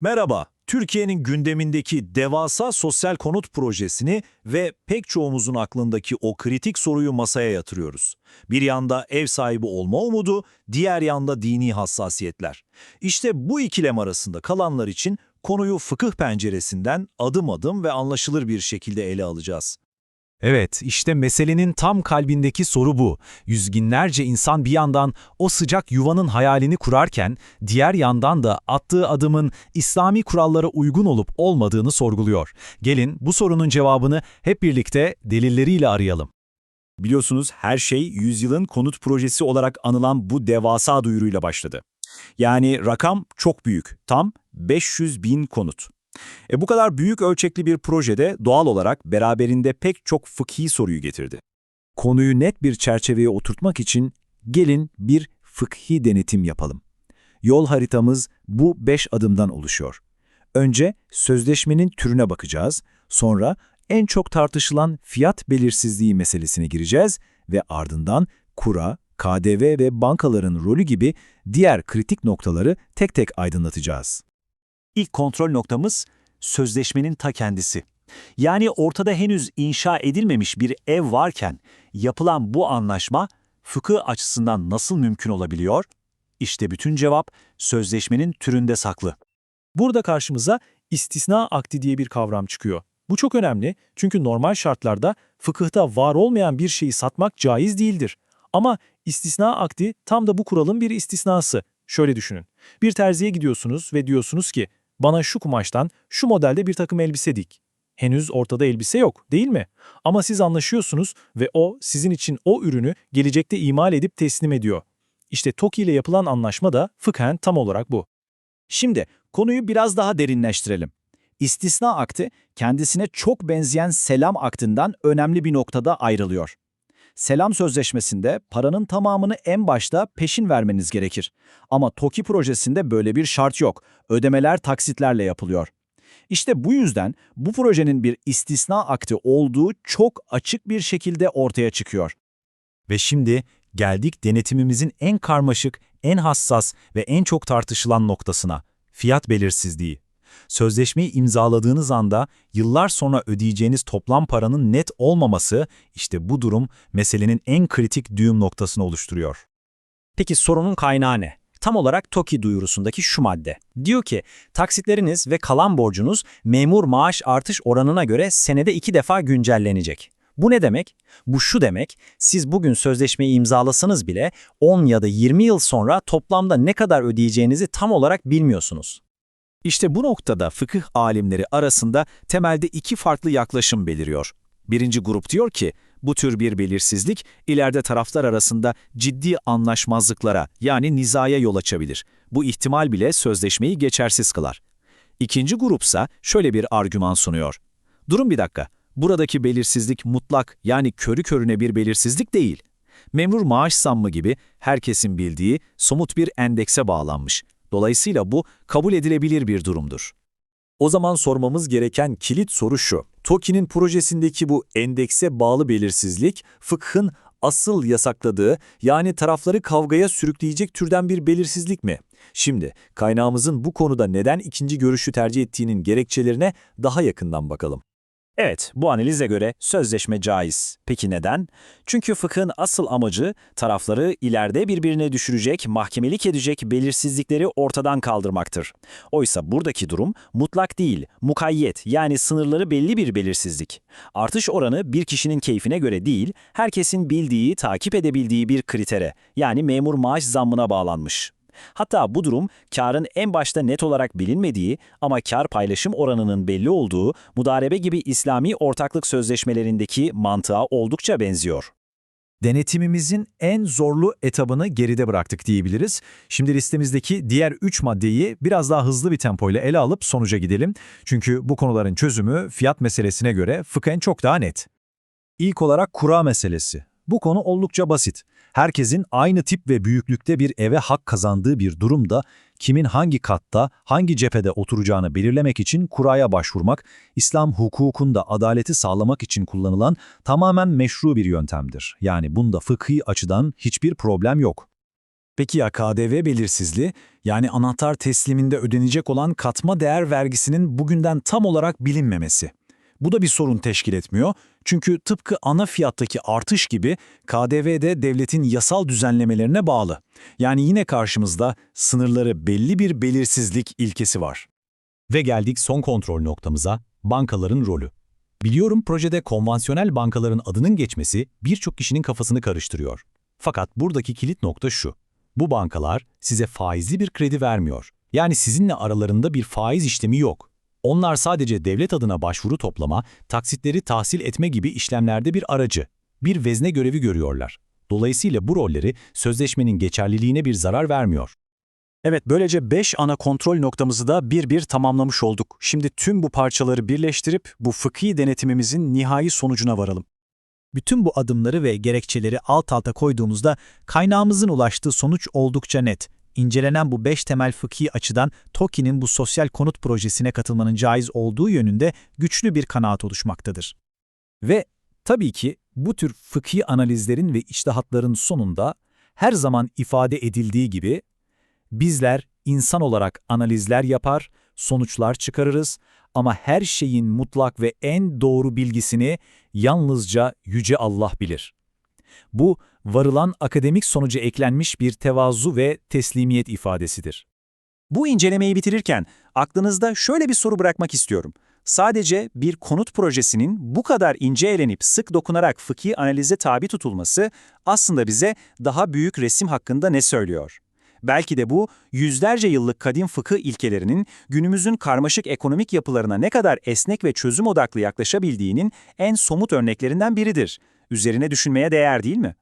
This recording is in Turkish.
Merhaba, Türkiye'nin gündemindeki devasa sosyal konut projesini ve pek çoğumuzun aklındaki o kritik soruyu masaya yatırıyoruz. Bir yanda ev sahibi olma umudu, diğer yanda dini hassasiyetler. İşte bu ikilem arasında kalanlar için konuyu fıkıh penceresinden adım adım ve anlaşılır bir şekilde ele alacağız. Evet, işte meselenin tam kalbindeki soru bu. Yüzginlerce insan bir yandan o sıcak yuvanın hayalini kurarken, diğer yandan da attığı adımın İslami kurallara uygun olup olmadığını sorguluyor. Gelin bu sorunun cevabını hep birlikte delilleriyle arayalım. Biliyorsunuz her şey yüzyılın konut projesi olarak anılan bu devasa duyuruyla başladı. Yani rakam çok büyük, tam 500 bin konut. E bu kadar büyük ölçekli bir projede doğal olarak beraberinde pek çok fıkhi soruyu getirdi. Konuyu net bir çerçeveye oturtmak için gelin bir fıkhi denetim yapalım. Yol haritamız bu 5 adımdan oluşuyor. Önce sözleşmenin türüne bakacağız, sonra en çok tartışılan fiyat belirsizliği meselesine gireceğiz ve ardından kura, KDV ve bankaların rolü gibi diğer kritik noktaları tek tek aydınlatacağız. İlk kontrol noktamız sözleşmenin ta kendisi. Yani ortada henüz inşa edilmemiş bir ev varken yapılan bu anlaşma fıkıh açısından nasıl mümkün olabiliyor? İşte bütün cevap sözleşmenin türünde saklı. Burada karşımıza istisna akdi diye bir kavram çıkıyor. Bu çok önemli çünkü normal şartlarda fıkıhta var olmayan bir şeyi satmak caiz değildir. Ama istisna akdi tam da bu kuralın bir istisnası. Şöyle düşünün. Bir terziye gidiyorsunuz ve diyorsunuz ki bana şu kumaştan şu modelde bir takım elbise dik. Henüz ortada elbise yok değil mi? Ama siz anlaşıyorsunuz ve o sizin için o ürünü gelecekte imal edip teslim ediyor. İşte TOKİ ile yapılan anlaşma da fıkhen tam olarak bu. Şimdi konuyu biraz daha derinleştirelim. İstisna akti kendisine çok benzeyen selam aktinden önemli bir noktada ayrılıyor. Selam sözleşmesinde paranın tamamını en başta peşin vermeniz gerekir. Ama TOKİ projesinde böyle bir şart yok. Ödemeler taksitlerle yapılıyor. İşte bu yüzden bu projenin bir istisna akti olduğu çok açık bir şekilde ortaya çıkıyor. Ve şimdi geldik denetimimizin en karmaşık, en hassas ve en çok tartışılan noktasına, fiyat belirsizliği. Sözleşmeyi imzaladığınız anda yıllar sonra ödeyeceğiniz toplam paranın net olmaması, işte bu durum meselenin en kritik düğüm noktasını oluşturuyor. Peki sorunun kaynağı ne? Tam olarak TOKİ duyurusundaki şu madde. Diyor ki, taksitleriniz ve kalan borcunuz memur maaş artış oranına göre senede iki defa güncellenecek. Bu ne demek? Bu şu demek, siz bugün sözleşmeyi imzalasanız bile 10 ya da 20 yıl sonra toplamda ne kadar ödeyeceğinizi tam olarak bilmiyorsunuz. İşte bu noktada fıkıh alimleri arasında temelde iki farklı yaklaşım beliriyor. Birinci grup diyor ki, bu tür bir belirsizlik ileride taraflar arasında ciddi anlaşmazlıklara yani nizaya yol açabilir. Bu ihtimal bile sözleşmeyi geçersiz kılar. İkinci grupsa şöyle bir argüman sunuyor. Durun bir dakika, buradaki belirsizlik mutlak yani körü körüne bir belirsizlik değil. Memur maaş zammı gibi herkesin bildiği somut bir endekse bağlanmış. Dolayısıyla bu kabul edilebilir bir durumdur. O zaman sormamız gereken kilit soru şu. TOKİ'nin projesindeki bu endekse bağlı belirsizlik, fıkhın asıl yasakladığı yani tarafları kavgaya sürükleyecek türden bir belirsizlik mi? Şimdi kaynağımızın bu konuda neden ikinci görüşü tercih ettiğinin gerekçelerine daha yakından bakalım. Evet, bu analize göre sözleşme caiz. Peki neden? Çünkü fıkhın asıl amacı tarafları ileride birbirine düşürecek, mahkemelik edecek belirsizlikleri ortadan kaldırmaktır. Oysa buradaki durum mutlak değil, mukayyet yani sınırları belli bir belirsizlik. Artış oranı bir kişinin keyfine göre değil, herkesin bildiği, takip edebildiği bir kritere yani memur maaş zammına bağlanmış. Hatta bu durum karın en başta net olarak bilinmediği ama kar paylaşım oranının belli olduğu mudarebe gibi İslami ortaklık sözleşmelerindeki mantığa oldukça benziyor. Denetimimizin en zorlu etabını geride bıraktık diyebiliriz. Şimdi listemizdeki diğer 3 maddeyi biraz daha hızlı bir tempoyla ele alıp sonuca gidelim. Çünkü bu konuların çözümü fiyat meselesine göre fıkhen çok daha net. İlk olarak kura meselesi. Bu konu oldukça basit. Herkesin aynı tip ve büyüklükte bir eve hak kazandığı bir durumda kimin hangi katta, hangi cephede oturacağını belirlemek için kuraya başvurmak, İslam hukukunda adaleti sağlamak için kullanılan tamamen meşru bir yöntemdir. Yani bunda fıkhi açıdan hiçbir problem yok. Peki ya KDV belirsizliği, yani anahtar tesliminde ödenecek olan katma değer vergisinin bugünden tam olarak bilinmemesi. Bu da bir sorun teşkil etmiyor. Çünkü tıpkı ana fiyattaki artış gibi KDV de devletin yasal düzenlemelerine bağlı. Yani yine karşımızda sınırları belli bir belirsizlik ilkesi var. Ve geldik son kontrol noktamıza, bankaların rolü. Biliyorum projede konvansiyonel bankaların adının geçmesi birçok kişinin kafasını karıştırıyor. Fakat buradaki kilit nokta şu. Bu bankalar size faizli bir kredi vermiyor. Yani sizinle aralarında bir faiz işlemi yok. Onlar sadece devlet adına başvuru toplama, taksitleri tahsil etme gibi işlemlerde bir aracı, bir vezne görevi görüyorlar. Dolayısıyla bu rolleri sözleşmenin geçerliliğine bir zarar vermiyor. Evet, böylece 5 ana kontrol noktamızı da bir bir tamamlamış olduk. Şimdi tüm bu parçaları birleştirip bu fıkhi denetimimizin nihai sonucuna varalım. Bütün bu adımları ve gerekçeleri alt alta koyduğumuzda kaynağımızın ulaştığı sonuç oldukça net. İncelenen bu beş temel fıkhi açıdan TOKİ'nin bu sosyal konut projesine katılmanın caiz olduğu yönünde güçlü bir kanaat oluşmaktadır. Ve tabii ki bu tür fıkhi analizlerin ve içtihatların sonunda her zaman ifade edildiği gibi bizler insan olarak analizler yapar, sonuçlar çıkarırız ama her şeyin mutlak ve en doğru bilgisini yalnızca Yüce Allah bilir. Bu, varılan akademik sonuca eklenmiş bir tevazu ve teslimiyet ifadesidir. Bu incelemeyi bitirirken aklınızda şöyle bir soru bırakmak istiyorum. Sadece bir konut projesinin bu kadar ince elenip sık dokunarak fıkhi analize tabi tutulması aslında bize daha büyük resim hakkında ne söylüyor? Belki de bu yüzlerce yıllık kadim fıkıh ilkelerinin günümüzün karmaşık ekonomik yapılarına ne kadar esnek ve çözüm odaklı yaklaşabildiğinin en somut örneklerinden biridir. Üzerine düşünmeye değer değil mi?